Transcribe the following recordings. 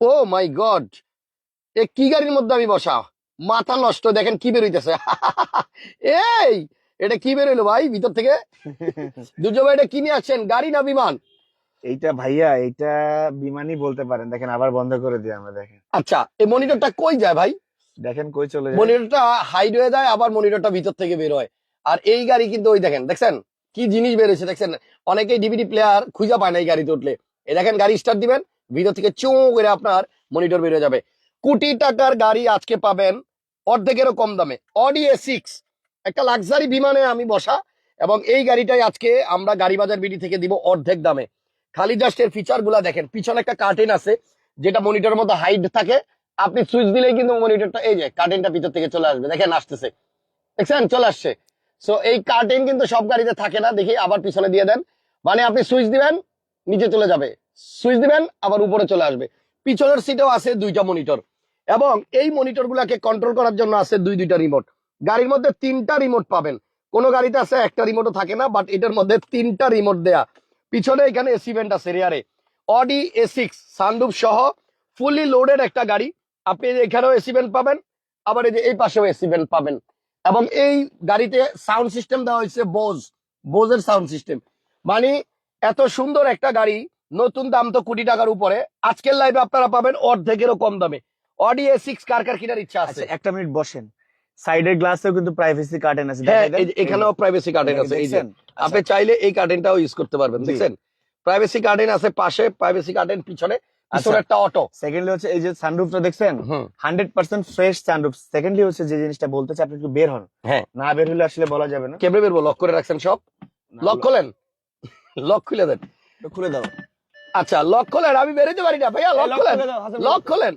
ও মাই god. এ কি গাড়ির মধ্যে আমি বসা? মাথা নষ্ট দেখেন কি বেরোইতেছে এই এটা কি বেরোইলো ভাই ভিতর থেকে? দুর্জয় ভাই এটা কি নিয়ে আসছেন? গাড়ি না বিমান? এইটা ভাইয়া এইটা বিমানই বলতে পারেন। দেখেন আবার বন্ধ করে দিই আমরা দেখেন। আচ্ছা এই মনিটরটা কই যায় ভাই? দেখেন কই চলে যায়? মনিটরটা হাইড হয়ে যায় আবার মনিটরটা ভিতর থেকে বের হয়। আর এই গাড়ি কিন্তু ওই দেখেন দেখছেন? কি জিনিস বেরোছে দেখছেন? অনেকেই ডিভিডি প্লেয়ার খুঁজে পায় না এই গাড়িতে উঠলে। এই দেখেন গাড়ি স্টার্ট দিবেন। ভিতর থেকে চুঁ করে আপনার মনিটর বের হয়ে যাবে। কোটি টাকার গাড়ি আজকে পাবেন অর্ধেকেরও কম দামে। অডি এ সিক্স একটা লাক্সারি বিমানে আমি বসা এবং এই গাড়িটাই আজকে আমরা গাড়ি বাজার বিডি থেকে দিব অর্ধেক দামে। খালি জাস্ট এর ফিচারগুলা দেখেন, পিছনে একটা কার্টেন আছে, যেটা মনিটরের মধ্যে হাইট থাকে। আপনি সুইচ দিলেই কিন্তু মনিটরটা এই যে কার্টেনটা ভিতর থেকে চলে আসবে, দেখেন আসতেছে। দেখছেন? চলে আসছে। সো এই কার্টেন কিন্তু সব গাড়িতে থাকে না, দেখি আবার পিছনে দিয়ে দেন। মানে আপনি সুইচ দিবেন নিচে চলে যাবে। সুইচ দিবেন, আবার উপরে চলে আসবে। পিছনের সিটেও আছে দুইটা মনিটর এবং এই মনিটর গুলাকে কন্ট্রোল করার জন্য আছে দুই দুইটা রিমোট গাড়ির মধ্যে তিনটা রিমোট পাবেন। কোন গাড়িতে আছে, একটা রিমোটও থাকে না বাট এটার মধ্যে তিনটা রিমোট দেয়া। পিছনে এখানে এসি ভেন্ট আছে রেয়ারে অডি এ সিক্স সানরুফ সহ ফুলি লোডেড একটা গাড়ি। আপনি এখানেও এসি ভেন্ট পাবেন, আবার এই যে এই পাশেও এসি ভেন্ট পাবেন। এবং এই গাড়িতে সাউন্ড সিস্টেম দেওয়া হয়েছে বোজ বোজের সাউন্ড সিস্টেম মানে এত সুন্দর একটা গাড়ি নতুন দাম তো কোটি টাকার উপরে। আজকের লাইভে আপনারা পাবেন অর্ধেকেরও কম দামে। অডি এ সিক্স কার কার কেনার ইচ্ছা আছে? আচ্ছা একটা মিনিট বসেন। সাইডের গ্লাসেও কিন্তু প্রাইভেসি কার্টেন আছে। হ্যাঁ এই যে এখানেও প্রাইভেসি কার্টেন আছে এই যে। আপনি চাইলে এই কার্টেনটাও ইউজ করতে পারবেন। দেখছেন? প্রাইভেসি কার্টেন আছে পাশে প্রাইভেসি কার্টেন পিছনে পিছনে আচ্ছা। একটা অটো সেকেন্ডলি হচ্ছে এই যে সানরুফটা দেখছেন? Hundred percent fresh sunroof secondly হচ্ছে যে জিনিসটা বলতে চাই আপনি একটু বের হন। হ্যাঁ। না বের হলে আসলে বলা যাবে না। কেমনে বেরবো লক করে রাখছেন সব? লক খোলেন? লক খুলে দেন। খুলে দাও। আচ্ছা লক খোলেন আমি বেরোতে পারি না ভাইয়া লক খোলেন। লক খোলেন।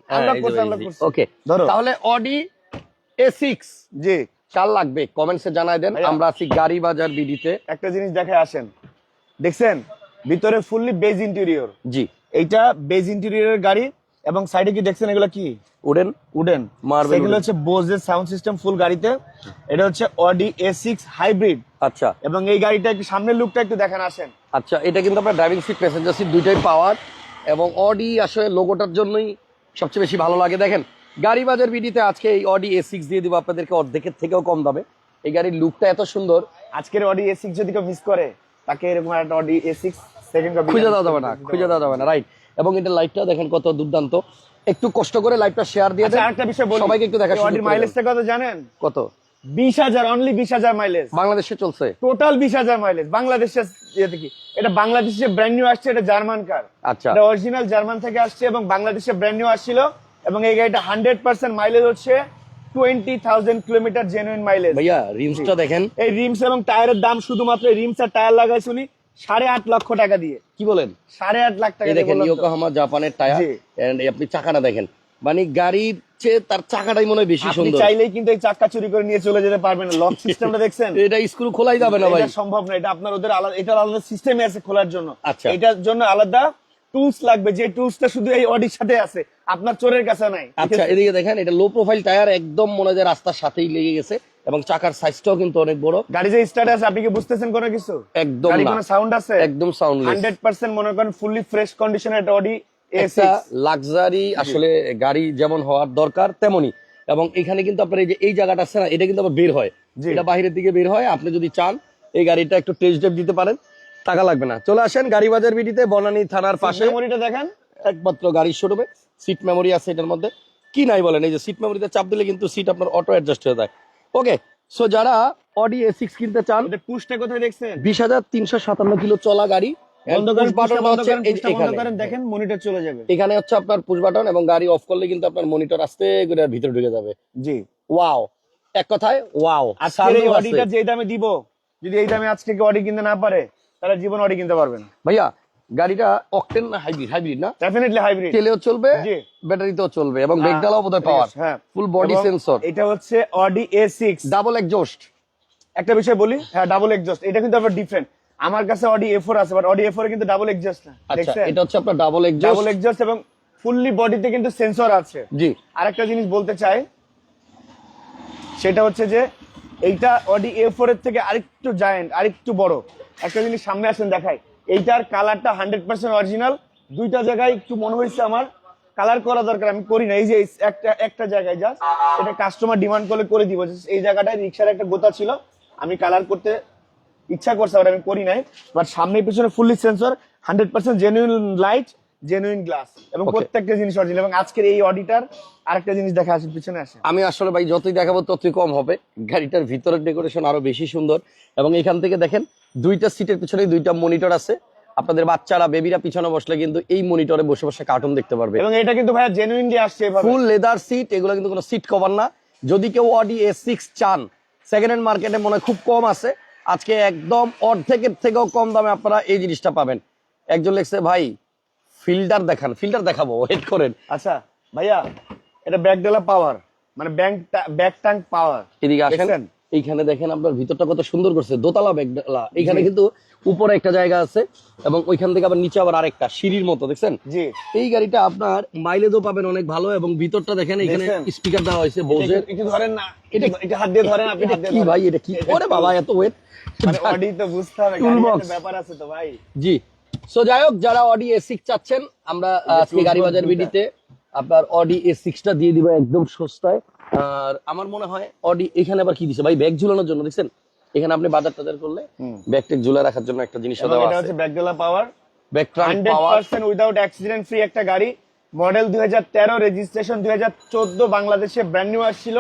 ওকে ধরো। তাহলে অডি এ সিক্স জি। লাগবে কমেন্টসে জানাই দেন আমরা আছি গাড়ি বাজার বিডিতে। একটা জিনিস দেখে আসেন। দেখছেন? ভিতরে ফুললি বেজ ইন্টেরিয়র জি। এইটা বেজ ইন্টেরিয়রের গাড়ি এবং সাইডে কি দেখছেন এগুলো কি? উডেন। উডেন। মার্বেল এগুলো হচ্ছে বোজের সাউন্ড সিস্টেম ফুল গাড়িতে। এটা হচ্ছে অডি এ সিক্স হাইব্রিড আচ্ছা। এবং এই গাড়িটা একটু সামনের লুকটা একটু দেখান আসেন। আচ্ছা এটা কিন্তু আপনার ড্রাইভিং সিট প্যাসেঞ্জার সিট দুইটাই পাওয়ার এবং অডি আসলে লোগোটার জন্যই সবচেয়ে বেশি ভালো লাগে। দেখেন গাড়ি বাজার বিডিতে আজকে এই অডি এ সিক্স দিয়ে দিব আপনাদেরকে অর্ধেকের থেকেও কম দামে। এই গাড়ির লুকটা এত সুন্দর। আজকের অডি এ সিক্স যদি কেউ মিস করে তাকে এরকম একটা অডি এ সিক্স সেকেন্ড খুঁজে দেওয়া যাবে না খুঁজে দেওয়া যাবে না রাইট এবং এটা লাইটটা দেখেন কত দুর্দান্ত। একটু কষ্ট করে লাইভটা শেয়ার দিয়ে আচ্ছা দেন। আরেকটা বিষয় বলি। সবাইকে একটু দেখা অডির মাইলেজটা কত জানেন? কত? বিশ হাজার অনলি বিশ হাজার মাইলেজ বাংলাদেশে চলছে। টোটাল বিশ হাজার মাইলেজ বাংলাদেশের ইয়েতে কি এটা বাংলাদেশে ব্র্যান্ড নিউ আসছে এটা জার্মান কার আচ্ছা। এটা অরিজিনাল জার্মান থেকে আসছে এবং বাংলাদেশে ব্র্যান্ড নিউ আসছিল এবং এই গাড়িটা হান্ড্রেড পার্সেন্ট মাইলেজ হচ্ছে twenty thousand kilometre genuine mileage ভাইয়া রিমসটা দেখেন। এই রিমস এবং টায়ারের দাম শুধুমাত্র রিমস আর টায়ার লাগাইছে উনি সাড়ে আট লক্ষ টাকা দিয়ে। কি বলেন? সাড়ে আট লাখ টাকা দেখেন ইয়োকোহামা জাপানের টায়ার আপনি চাকাটা দেখেন। মানে গাড়ির চেয়ে তার চাকাটাই মনে হয় বেশি সুন্দর। চাইলেই কিন্তু এই চাক্কা চুরি করে নিয়ে চলে যেতে পারবেন। লক সিস্টেমটা দেখছেন? এটা স্ক্রু খোলাই যাবে না ভাই। সম্ভব না এটা আপনার ওদের আলাদা এটার আলাদা সিস্টেমে আছে খোলার জন্য। আচ্ছা। এটার জন্য আলাদা টুলস লাগবে। যে টুলসটা শুধু এই অডির সাথে আছে আপনার চোরের কাছে নাই। আচ্ছা এদিকে দেখেন এটা লো প্রোফাইল টায়ার একদম মনে হয় রাস্তার সাথেই লেগে গেছে এবং চাকার সাইজটাও কিন্তু অনেক বড়। গাড়ি যে স্টার্ট আছে আপনি কি বুঝতেছেন কোনো কিছু? একদম গাড়ি কোনো সাউন্ড আছে? একদম হান্ড্রেড পার্সেন্ট মনে করেন ফুললি ফ্রেশ কন্ডিশনের একটা অডি একটা লাক্সারি আসলে গাড়ি যেমন হওয়ার দরকার তেমনই। এবং এখানে কিন্তু আপনার এই যে এই জায়গাটা আছে না এটা কিন্তু আবার বের হয়। এটা বাইরের দিকে বের হয় আপনি যদি চান এই গাড়িটা একটু টেস্ট ড্রাইভ দিতে পারেন টাকা লাগবে না। চলে আসেন গাড়ি বাজার বিডিতে বনানী থানার পাশে। মেমোরিটা দেখেন। একমাত্র গাড়ির শোরুমে সিট মেমোরি আছে এটার মধ্যে। কি নাই বলেন এই যে সিট মেমোরিতে চাপ দিলে কিন্তু সিট আপনার অটো অ্যাডজাস্ট হয়ে যায়। ওকে সো যারা অডি এ সিক্স কিনতে চান পুশটা কোথায় দেখছেন? বিশ হাজার তিনশো সাতান্ন কিলো চলা গাড়ি দেখেন মনিটর চলে যাবে। এখানে হচ্ছে আপনার পুশ বাটন এবং গাড়ি অফ করলে কিন্তু আপনার মনিটর আস্তে করে ভিতরে ঢুকে যাবে। জি। ওয়াও এক কথায় ওয়াও আজকের এই অডিটা যে দামে দিব যদি এই দামে আজকে কেউ অডি কিনতে না পারে তাহলে জীবন অডি কিনতে পারবে না। ভাইয়া গাড়িটা অকটেন না হাইব্রিড হাইব্রিড না? ডেফিনেটলি হাইব্রিড তেলেও চলবে ব্যাটারিতেও চলবে এবং ব্রেকডালাও বোধহয় পাওয়ার হ্যাঁ। ফুল বডি সেন্সর এটা হচ্ছে Audi A six double exhaust একটা বিষয় বলি? হ্যাঁ ডাবল এক্সজস্ট এটা কিন্তু আবার ডিফারেন্ট আমার কাছে অডি এ ফোর আছে বাট অডি এ ফোর কিন্তু ডাবল এক্সজস্ট না আচ্ছা এটা হচ্ছে আপনার ডাবল ডাবল এক্সজস্ট এক্সজস্ট এবং ফুললি বডিতে কিন্তু সেন্সর আছে। জি। আরেকটা জিনিস বলতে চাই সেটা হচ্ছে যে এইটা অডি এ ফোর এর থেকে আরেকটু জায়েন্ট আরেকটু বড়। একটা জিনিস সামনে আসেন দেখাই। এইটার কালারটা হান্ড্রেড পার্সেন্ট অরিজিনাল দুইটা জায়গায় একটু মনে হয়েছে আমার। কালার করা দরকার আমি করি না এই যে একটা একটা জায়গায় জাস্ট এটা কাস্টমার ডিমান্ড করলে করে দিব এই জায়গাটায় রিক্সার একটা গোতা ছিল আমি কালার করতে ইচ্ছা করছে আমি করি নাই বাট সামনে পিছনে fully sensor hundred percent genuine light genuine glass এবং প্রত্যেকটা জিনিস অরিজিনাল এবং আজকের এই অডিটার আরেকটা জিনিস দেখা আসে পিছনে আসে। আমি আসলে ভাই যতই দেখাবো ততই কম হবে গাড়িটার ভিতরের ডেকোরেশন আরও বেশি সুন্দর এবং এখান থেকে দেখেন দুইটা সিটের পিছনে দুইটা মনিটর আছে আপনাদের বাচ্চারা বেবিরা পিছনে বসলে কিন্তু এই মনিটরে বসে বসে কার্টুন দেখতে পারবে। এবং এটা কিন্তু ভাইয়া জেনুইনলি আসছে এভাবে। ফুল লেদার সিট এগুলো কিন্তু কোনো সিট কভার না যদি কেউ অডি এ সিক্স চান সেকেন্ড হ্যান্ড মার্কেটে মনে হয় খুব কম আছে আজকে একদম অর্ধেকের থেকেও কম দামে আপনারা এই জিনিসটা পাবেন। একজন লেখছে ভাই ফিল্টার দেখান ফিল্টার দেখাবো ওয়েট করেন। আচ্ছা ভাইয়া এটা ব্যাগ ডেলা পাওয়ার মানে ব্যাংক ব্যাক ট্যাঙ্ক পাওয়ার। এদিকে আসেন? এইখানে দেখেন আপনার ভিতরটা কত সুন্দর করছে দোতলা ব্যাগডালা এখানে জি। কিন্তু উপরে একটা জায়গা আছে এবং ওইখান থেকে আবার নিচে আবার আরেকটা সিঁড়ির মতো দেখছেন? এই গাড়িটা আপনার মাইলেজও পাবেন অনেক ভালো এবং ভিতরটা দেখেন এখানে স্পিকার দেওয়া হয়েছে বোঝের একটু- ধরেন না এটা এটা হাত দিয়ে ধরেন আপনি এটা হাত দিয়ে কি ভাই এটা কি? ওরে বাবা এত ওয়েট অডি তো বুঝতে হবে Toolbox. গাড়ির একটা ব্যাপার আছে তো ভাই। জি। সো যাই হোক যারা অডি এ সিক্স চাচ্ছেন আমরা আজকে গাড়ি বাজার। বিডিতে আপনার অডি এ সিক্সটা দিয়ে দিব একদম সস্তায়। আর আমার মনে হয় অডি এখানে আবার কি দিছে? ভাই ব্যাগ ঝুলানোর জন্য দেখছেন? এখানে আপনি বাজার টাজার করলে। ব্যাগ ট্যাগ ঝুলা রাখার জন্য একটা জিনিস দেওয়া এটা আছে। হচ্ছে ব্যাক ডেলা power back trunk power percent without accident free একটা গাড়ি। মডেল দুই হাজার তেরো রেজিস্ট্রেশন দুই হাজার চোদ্দ বাংলাদেশে ব্র্যান্ড নিউ আসছিল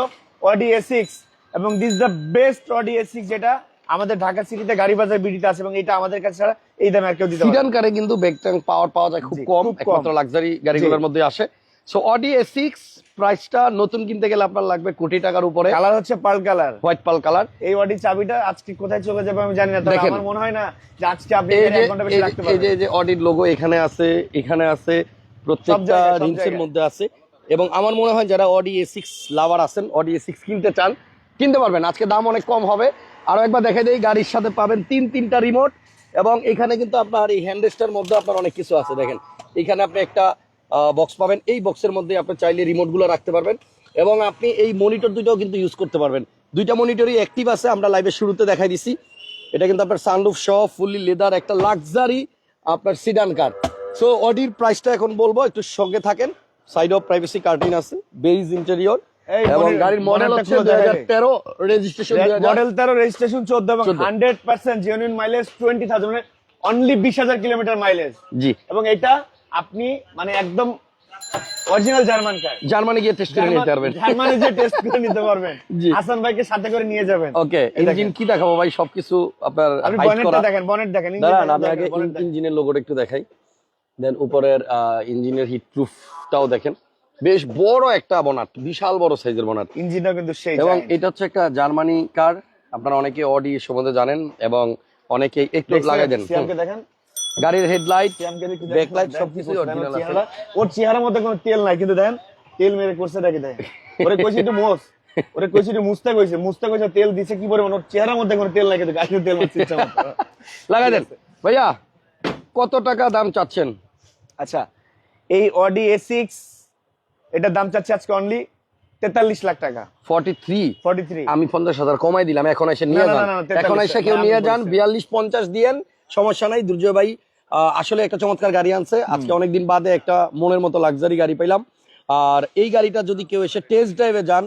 অডি এ সিক্স এবং this the best Audi A six যেটা আমাদের ঢাকা সিটিতে গাড়ি বাজার বিডিতে আছে এবং এটা আমাদের কাছে ছাড়া এই দামে আর কেউ দিতে পারে। সিডান কারে কিন্তু ব্যাক ট্যাঙ্ক পাওয়ার পাওয়া যায় খুব কম। একমাত্র লাক্সারি গাড়িগুলোর মধ্যে আসে। সো অডি এ সিক্স প্রাইসটা নতুন কিনতে গেলে আপনার লাগবে কোটি টাকার উপরে। কালার হচ্ছে pearl colour white pearl colour এই অডি চাবিটা আজকে কোথায় চলে যাবে আমি জানি না তবে আমার মনে হয় না যে আজকে আপনি এক ঘণ্টা বেশি রাখতে যে- এই যে পারবেন এই যে অডির লোগো এখানে আছে এখানে আছে প্রত্যেকটা জায়গায়, সব রিংস এর জায়গায়। মধ্যে আছে। এবং আমার মনে হয় যারা অডি এ সিক্স লাভার আছেন অডি এ সিক্স কিনতে চান কিনতে পারবেন। আজকে দাম অনেক কম হবে। আরও একবার দেখে দেই গাড়ির সাথে পাবেন তিন তিনটা রিমোট এবং এখানে কিন্তু আপনার এই হ্যান্ডরেস্টের মধ্যে আপনার অনেক কিছু আছে দেখেন। এখানে আপনি একটা বক্স পাবেন। এই বক্সের মধ্যে আপনি চাইলে রিমোটগুলো রাখতে পারবেন এবং আপনি এই মনিটর দুইটাও কিন্তু ইউজ করতে পারবেন। দুইটা মনিটরই অ্যাক্টিভ আছে আমরা লাইভের শুরুতে দেখাই দিছি। এটা কিন্তু আপনার সানরুফ সহ ফুললি লেদার একটা লাক্সারি আপনার সিডান কার সো অডির প্রাইসটা এখন বলব একটু সঙ্গে থাকেন। সাইড অফ প্রাইভেসি কার্টিন আছে বেজ ইন্টেরিয়র এই এবং গাড়ির মডেল মডেলটা হচ্ছে খুলে দুই দেখাই হাজার দে। তেরো রেজিস্ট্রেশন মডেল তেরো রেজিস্ট্রেশন চোদ্দ এবং 14 hundred percent genuine mileage twenty thousand মানে অনলি বিশ হাজার কিলোমিটার মাইলেজ জি। এবং এটা আপনি মানে একদম অরিজিনাল জার্মান কার জার্মানি গিয়ে টেস্ট করে নিতে পারবেন। জার্মানি যে টেস্ট করে নিতে পারবেন। হাসান ভাইকে সাথে করে নিয়ে যাবেন। ওকে ইঞ্জিন কি দেখাবো ভাই? সবকিছু আপনার আপনি বনেটটা দেখেন বনেট দেখেন দেখেন, আমি আগে ইঞ্জিনের লোগোটা একটু দেখাই। দেন উপরের ইঞ্জিনের হিট প্রুফটাও দেখেন। বেশ বড় একটা বনাট বিশাল বড় সাইজের বনাট ইঞ্জিনটা কিন্তু সেই এবং এটা হচ্ছে একটা জার্মানি কার আপনারা অনেকে অডি সম্বন্ধে জানেন এবং অনেকে একটু লাগাই দেন। দেখেন। গাড়ির হেডলাইট ব্যাকলাইট দেখেন, অরিজিনাল আছে। ওর চেহারার মধ্যে কোনো তেল নাই কিন্তু দেখেন তেল মেরে করছে দেখে দেখেন। ওরে কইছি একটু মোস ওরে কইছি একটু মুছতে কইছে মুছতে কইছে তেল দিছে কি পরিমাণ? ওর চেহারার মধ্যে কোনো তেল নাই কিন্তু গাড়িতে তেল মারছে ইচ্ছা। লাগাই দেন। ভাইয়া কত টাকা দাম চাচ্ছেন? আচ্ছা এই অডি এ সিক্স এটার দাম চাচ্ছে আজকে অনলি তেতাল্লিশ লাখ টাকা। ফর্টি থ্রি ফর্টি থ্রি আমি পঞ্চাশ হাজার কমাই দিলাম এখন এসে নিয়ে যান না, না, 43 এখন এসে কেউ নিয়ে যান বিয়াল্লিশ পঞ্চাশ দিয়েন সমস্যা নাই দুর্জয় ভাই আসলে একটা চমৎকার গাড়ি আনছে। আজকে অনেকদিন বাদে একটা মনের মতো লাক্সারি গাড়ি পেলাম আর এই গাড়িটা যদি কেউ এসে টেস্ট ড্রাইভে যান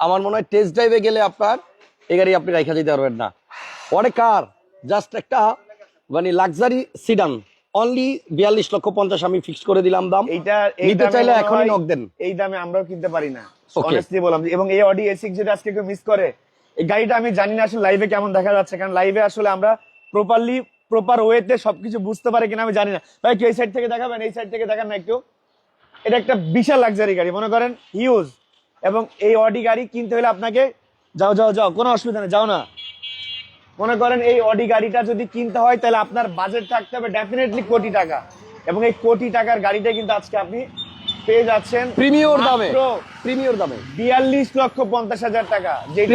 আমার মনে হয় টেস্ট ড্রাইভে গেলে আপনার এই গাড়ি আপনি রাইখা যেতে পারবেন না। অনেক কার জাস্ট একটা মানে লাক্সারি সিডান অনলি বিয়াল্লিশ লক্ষ পঞ্চাশ আমি ফিক্স করে দিলাম দাম। এইটা এই নিতে চাইলে এখনই নক দেন। এই দামে আমরাও কিনতে পারি না। অনেস্টলি বললাম এবং এই অডি এ সিক্স যদি আজকে কেউ মিস করে এই গাড়িটা আমি জানি না আসলে লাইভে কেমন দেখা যাচ্ছে কারণ লাইভে আসলে আমরা প্রপারলি প্রপার ওয়েতে সবকিছু বুঝতে পারে কিনা আমি জানি না। ভাই, একটু এই সাইড থেকে দেখাবেন, এই সাইড থেকে দেখান না একটু। এটা একটা বিশাল লাক্সারি গাড়ি, মনে করেন হিউজ এবং এই অডি গাড়ি কিনতে হলে আপনাকে, যাও যাও যাও, কোনো অসুবিধা নেই, যাও না। মনে করেন এই অডি গাড়িটা যদি কিনতে হয়, তাহলে আপনার বাজেট থাকতে হবে ডেফিনেটলি কোটি টাকা। এবং এই কোটি টাকার গাড়িটা কিন্তু আজকে আপনি পেয়ে যাচ্ছেন প্রিমিয়র দামে। প্রিমিয়র দামে। বিয়াল্লিশ লক্ষ পঞ্চাশ হাজার টাকা যেটা।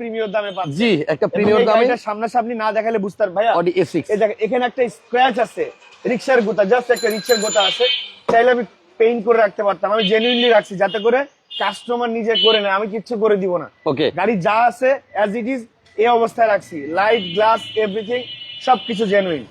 প্রিমিয়র দামে। জি একটা প্রিমিয়র দামে। সামনাসামনি না দেখালে বুঝতে ভাইয়া অডি এই দেখেন এখানে একটা স্ক্র্যাচ আছে রিক্সার গোতা জাস্ট একটা রিক্সার গোতা আছে। চাইলে আমি পেইন্ট করে রাখতে পারতাম। আমি জেনুইনলি রাখছি যাতে করে কাস্টমার নিজে করে নেয়। আমি কিচ্ছু করে দিব না। ওকে গাড়ি যা আছে অ্যাজ ইট ইজ এই অবস্থায় রাখছি। লাইট গ্লাস এভরিথিং সবকিছু জেনুইন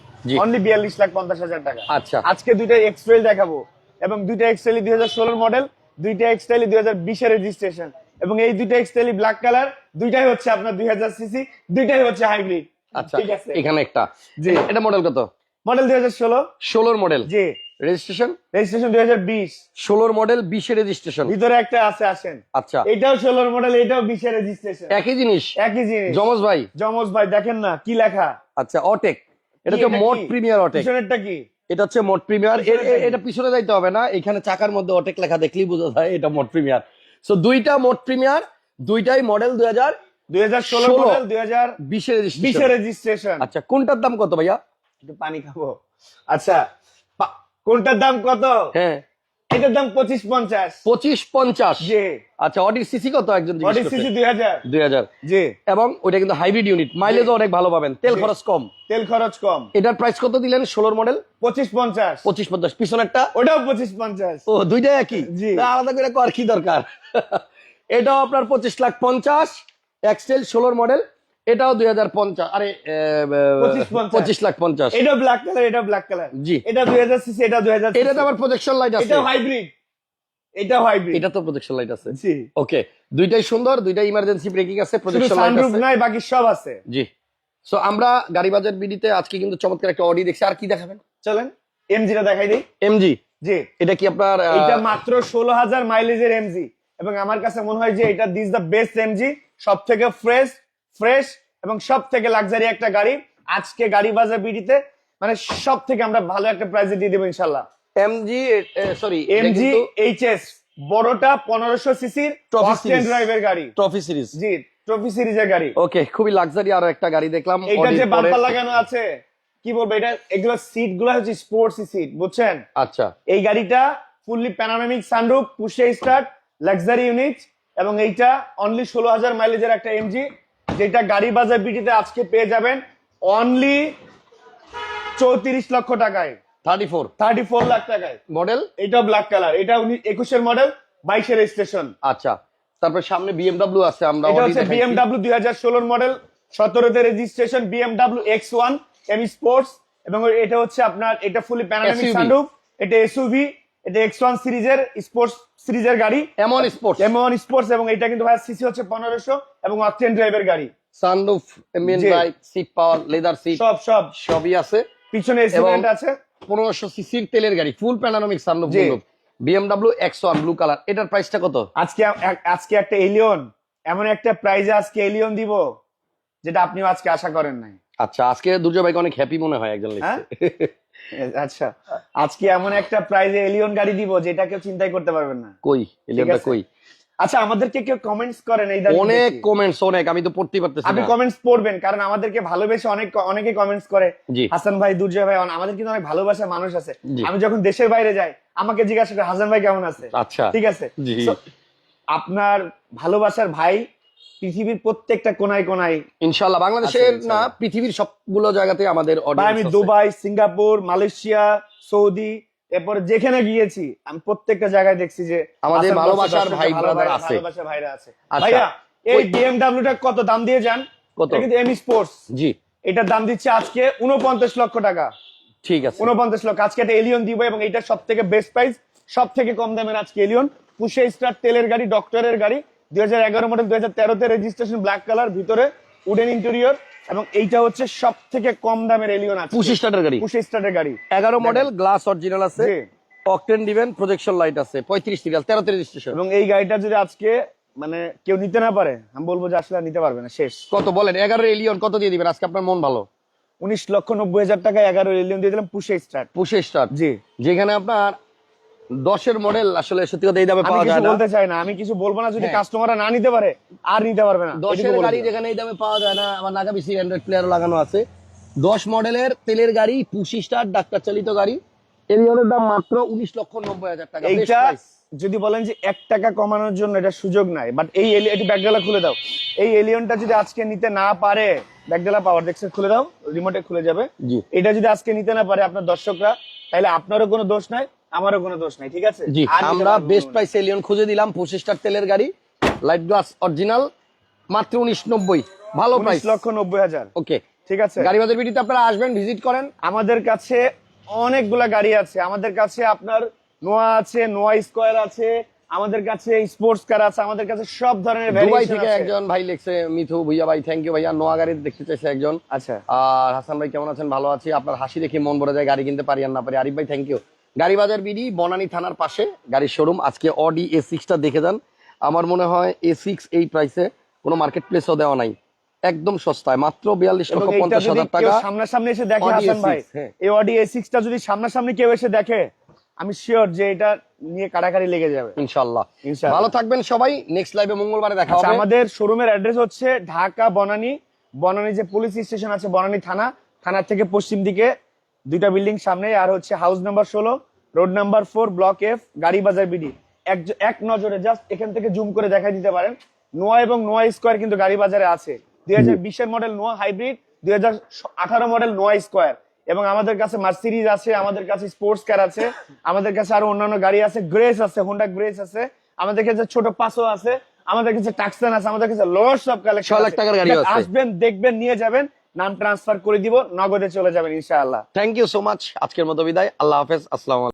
অনলি বিয়াল্লিশ লাখ পঞ্চাশ হাজার টাকা। আচ্ছা। আজকে দুইটা এক্সট্রেল দেখাবো। এবং দুইটা এক্সটেলি দুই হাজার ষোলোর মডেল দুইটা এক্সটেলি দুই হাজার বিশের রেজিস্ট্রেশন এবং এই দুইটা এক্সটেলি ব্ল্যাক কালার দুইটাই হচ্ছে আপনার দুই হাজার সিসি দুইটাই হচ্ছে হাইব্রিড আচ্ছা ঠিক আছে? এখানে একটা। জি। এটা মডেল কত? মডেল দুই হাজার ষোলো। ষোলোর মডেল জি। রেজিস্ট্রেশন রেজিস্ট্রেশন দুই হাজার বিশ। ষোলোর মডেল বিশে রেজিস্ট্রেশন ভিতরে একটা আছে আসেন। আচ্ছা। এটাও ষোলোর মডেল এটাও বিশের রেজিস্ট্রেশন একই জিনিস? একই জিনিস। জমজ ভাই? জমজ ভাই দেখেন না কি লেখা? আচ্ছা অটেক। এটা এটা মোট প্রিমিয়ার অটেক। পিছনেরটা কি? এটা হচ্ছে মোট প্রিমিয়ার। এটা পিছনে যাইতে হবে না এখানে চাকার মধ্যে অটেক লেখা দেখলেই বোঝা যায় এটা মোট প্রিমিয়ার। সো দুইটা মোট প্রিমিয়ার দুইটাই মডেল দুই হাজার দুই হাজার ষোলো মডেল দুই হাজার বিশে রেজিস্ট্রেশন রেজিস্ট্রেশন আচ্ছা কোনটার দাম কত ভাইয়া? একটু পানি খাব। আচ্ছা কোনটার দাম কত? হ্যাঁ। এটার দাম পঁচিশ পঞ্চাশ। পঁচিশ পঞ্চাশ? জি। আচ্ছা অডির সিসি কত একজন বডি সিসি দুই হাজার। দুই হাজার। জি। এবং ওইটা কিন্তু হাইব্রিড ইউনিট মাইলেজও অনেক ভালো পাবেন। তেল খরচ কম। তেল খরচ কম। এটার প্রাইস কত দিলেন ষোলোর মডেল পঁচিশ পঞ্চাশ। পঁচিশ পঞ্চাশ। পিছনেরটা? ওটাও পঁচিশ পঞ্চাশ। ও দুইটাই একই? জি। আলাদা করে কর কি দরকার? এটাও আপনার পঁচিশ লাখ পঞ্চাশ। এক্সেল ষোলোর মডেল এটাও দুই হাজার পঞ্চাশ আরে এ, এ, 25 পঁচিশ লাখ পঞ্চাশ। এটা ব্ল্যাক কালার এটা ব্ল্যাক কালার জি। এটা দুই হাজার সিসি এটা দুই হাজার এটাতে আবার প্রজেকশন লাইট আছে। এটাও হাইব্রিড এটাও হাইব্রিড এটা তো প্রজেকশন লাইট আছে। জি। ওকে দুইটাই সুন্দর দুইটাই ইমার্জেন্সি ব্রেকিং আছে প্রজেকশন লাইট আছে। নাই বাকি সব আছে। জি। সো আমরা গাড়ি বাজার বিডিতে আজকে কিন্তু চমৎকার একটা অডি দেখছি। আর কি দেখাবেন? চলেন এমজিটা দেখাই দিই। এমজি জি। এটা কি আপনার এটা মাত্র ষোলো হাজার মাইলেজের এমজি এবং আমার কাছে মনে হয় যে এটা দিস দ্য বেস্ট এমজি সব থেকে ফ্রেশ ফ্রেশ এবং সব থেকে লাক্সারি একটা গাড়ি। আজকে গাড়ি বাজার বিডিতে। মানে সব থেকে আমরা ভালো একটা প্রাইসে দিয়ে দেবো ইনশাল্লাহ এমজি সরি এমজি এইচএস বড়টা পনেরোশো সিসির series। ড্রাইভের গাড়ি। ট্রফি সিরিজ জি ট্রফি সিরিজের গাড়ি। ওকে খুবই লাক্সারি আরও একটা গাড়ি দেখলাম। Audi যে বাম্পার লাগানো আছে কি বলব এটা? এগুলো সিটগুলো হচ্ছে স্পোর্টস সিট বুঝছেন? আচ্ছা। এই গাড়িটা ফুললি প্যানারামিক সানরুফ পুশে স্টার্ট লাক্সারি ইউনিট এবং এইটা অনলি ষোলো হাজার মাইলেজের একটা এমজি যেটা গাড়ি বাজার বিটিতে আজকে পেয়ে যাবেন অনলি চৌত্রিশ লক্ষ টাকায়। Thirty four thirty four lakh টাকায়। মডেল এটা ব্ল্যাক কালার এটা উনি একুশের মডেল বাইশের রেজিস্ট্রেশন আচ্ছা। তারপর সামনে বিএমডব্লিউ আছে আমরা এটা হচ্ছে বিএমডাব্লিউ দুই হাজার ষোলোর model সতেরোতে registration BMW X one M sports এবং এটা হচ্ছে আপনার এটা ফুলি প্যানারামিক SUV সানরুফ এটা এসইউভি এটা এক্স ওয়ান সিরিজের স্পোর্টস সিরিজের গাড়ি। এমন স্পোর্টস। এমন স্পোর্টস এবং এটা কিন্তু ভাই সিসি হচ্ছে পনেরোশো এবং অকটেন ড্রাইভের গাড়ি। সানরুফ এমবিএন জি। সিট পাওয়ার লেদার সিট সব সব। সবই আছে। পিছনে এসি এবং- আছে। পনেরোশো সিসির তেলের গাড়ি full panoramic sunroof. BMW X one blue colour এটার প্রাইসটা কত? আজকে আজকে একটা এলিয়ন এমন একটা প্রাইজে আজকে এলিয়ন দিব যেটা আপনিও আজকে আশা করেন নাই। আচ্ছা আজকে দুর্জয় ভাইকে অনেক হ্যাপি মনে হয় একজন হ্যাঁ? লিখছে। আচ্ছা আজকে এমন একটা প্রাইজে এলিয়ন গাড়ি দিব যেটা কেউ চিন্তাই করতে পারবেন না। কই? এলিয়নটা কই? আচ্ছা আমাদেরকে কেউ কমেন্টস করেন এই অনেক কমেন্টস অনেক আমি তো পড়তেই পারতেছি আপনি কমেন্টস পড়বেন কারণ আমাদেরকে ভালোবেসে অনেক অনেকে কমেন্টস করে। হাসান ভাই দুর্জয় ভাই আমাদের কিন্তু অনেক ভালোবাসার মানুষ আছে। আমি যখন দেশের বাইরে যাই আমাকে জিজ্ঞাসা করে হাসান ভাই কেমন আছে? আচ্ছা। ঠিক আছে। আপনার ভালোবাসার ভাই পৃথিবীর প্রত্যেকটা কোনায় কোনায় ইনশাল্লাহ বাংলাদেশের না পৃথিবীর সবগুলো জায়গাতে আমাদের আমি দুবাই সিঙ্গাপুর মালয়েশিয়া সৌদি এরপরে যেখানে গিয়েছি আমি প্রত্যেকটা জায়গায় দেখছি যে আমাদের ভালোবাসার ভাই ভাই- আছে। ভাইরা আছে। আচ্ছা। ভাইয়া এই বিএমডাব্লিউটা কত দাম দিয়ে যান? কত? এটা কিন্তু এমি স্পোর্টস জি। এটার দাম দিচ্ছে আজকে উনপঞ্চাশ লক্ষ টাকা। ঠিক আছে। উনপঞ্চাশ লক্ষ। আজকে একটা এলিয়ন দিব এবং এটা সব থেকে বেস্ট প্রাইস সব থেকে কম দামের আজকে এলিয়ন পুষে স্টার তেলের গাড়ি ডক্টরের গাড়ি। দুই হাজার এগারো মডেল দুই হাজার তেরোতে রেজিস্ট্রেশন ব্ল্যাক কালার ভিতরে উডেন ইন্টেরিয়র এবং এইটা হচ্ছে সব থেকে কম দামের এলিয়ন আছে পঁচিশ স্টার্টের গাড়ি। পুষে স্টারের গাড়ি। এগারো মডেল গ্লাস অরিজিনাল আছে। অকটেন প্রজেকশন লাইট আছে পঁয়ত্রিশ সিরিয়াল তেরোতে রেজিস্ট্রেশন এবং এই গাড়িটা যদি আজকে মানে কেউ নিতে না পারে আমি বলব যে আসলে নিতে পারবে না শেষ। কত বলেন এগারো এলিয়ন কত দিয়ে দিবেন? আজকে আপনার মন ভালো? উনিশ লক্ষ নব্বই হাজার টাকা এগারো এলিয়ন দিয়ে দিলাম পুষে স্টার্ট পুষে স্টার জি। যেখানে আপনার দশের মডেল আসলে সত্যি কথা এই দামে পাওয়া যায় না। বলতে চাই না আমি কিছু বলব না যদি হ্যাঁ। কাস্টমাররা না নিতে পারে আর নিতে পারবে না। দশের গাড়ি যেখানে এই দামে পাওয়া যায় না আমার নাগাবিসি অ্যান্ড্রয়েড প্লেয়ার লাগানো আছে। দশ মডেলের তেলের গাড়ি পুশি স্টার ডাক্তার চালিত গাড়ি। দাম মাত্র উনিশ লক্ষ নব্বই হাজার টাকা। এইটা যদি বলেন যে এক টাকা কমানোর জন্য এটা সুযোগ নাই বাট এই এটি ব্যাগডালা খুলে দাও। এই এলিয়নটা যদি আজকে নিতে না পারে ব্যাগডালা পাওয়ার খুলে দাও রিমোটে খুলে যাবে। এটা যদি আজকে নিতে না পারে আপনার দর্শকরা তাহলে আপনারও কোনো দোষ নাই আমারও কোনো দোষ নাই ঠিক আছে? জি আমরা বেস্ট প্রাইস এলিয়ন খুঁজে দিলাম পঁচিশ স্টার তেলের গাড়ি লাইট গ্লাস অরিজিনাল মাত্র উনিশ নব্বই ভালো প্রাইস লক্ষ নব্বই হাজার। ওকে ঠিক আছে? গাড়ি বাজার বিডিতে আপনারা আসবেন ভিজিট করেন। আমাদের কাছে অনেকগুলা গাড়ি আছে। আমাদের কাছে আপনার নোয়া আছে নোয়া স্কোয়ার আছে আমাদের কাছে স্পোর্টস কার আছে আমাদের কাছে সব ধরনের দুবাই থেকে একজন ভাই লিখছে মিথু ভুইয়া ভাই থ্যাংক ইউ ভাইয়া নোয়া গাড়ি দেখতে চাইছে একজন। আচ্ছা। আর হাসান ভাই কেমন আছেন? ভালো আছি। আপনার হাসি দেখে মন ভরে যায় গাড়ি কিনতে পারি আর না পারি। আরিফ ভাই থ্যাংক ইউ গাড়ি বাজার বিডি বনানী থানার পাশে গাড়ির শোরুম আজকে অডি এ সিক্সটা দেখে যান। আমার মনে হয় এ সিক্স এই প্রাইসে কোনো মার্কেট প্লেসও দেওয়া নাই। একদম সস্তায় মাত্র বিয়াল্লিশ লক্ষ পঞ্চাশ হাজার টাকা। সামনাসামনি এসে দেখে হাসান ভাই A6, হ্যাঁ। এই অডি এ সিক্সটা যদি সামনাসামনি কেউ এসে দেখে আমি শিওর যে এটা নিয়ে কাড়াকাড়ি লেগে যাবে। ইনশাল্লাহ। ভালো থাকবেন সবাই। নেক্সট লাইভে মঙ্গলবারে দেখা আচ্ছা হবে। আমাদের শোরুমের অ্যাড্রেস হচ্ছে ঢাকা বনানী। বনানী যে পুলিশ স্টেশন আছে বনানী থানা। থানার থেকে পশ্চিম দিকে দুইটা বিল্ডিং সামনে আর হচ্ছে হাউস নাম্বার ষোলো road number four block F Gari Bazar BD এক এক নজরে জাস্ট এখান থেকে জুম করে দেখাই দিতে পারেন। নোয়া এবং নোয়া স্কোয়ার কিন্তু গাড়ি বাজারে আছে। দুই হাজার বিশের মডেল নোয়া হাইব্রিড দুই হাজার আঠারো মডেল নোয়া স্কোয়ার এবং আমাদের কাছে মার্সিডিজ আছে আমাদের কাছে স্পোর্টস কার আছে আমাদের কাছে আরও অন্যান্য গাড়ি আছে গ্রেস আছে হোন্ডা গ্রেস আছে আমাদের কাছে ছোট পাসও আছে আমাদের কাছে টাক্সান আছে আমাদের কাছে লোয়ার সব কালেকশন লাখ টাকার গাড়ি আসবেন দেখবেন নিয়ে যাবেন। নাম ট্রান্সফার করে দিব, নগদে চলে যাবেন, ইনশাআল্লাহ। থ্যাংক ইউ সো মাচ আজকের মতো বিদায়, আল্লাহ হাফেজ, আসসালাম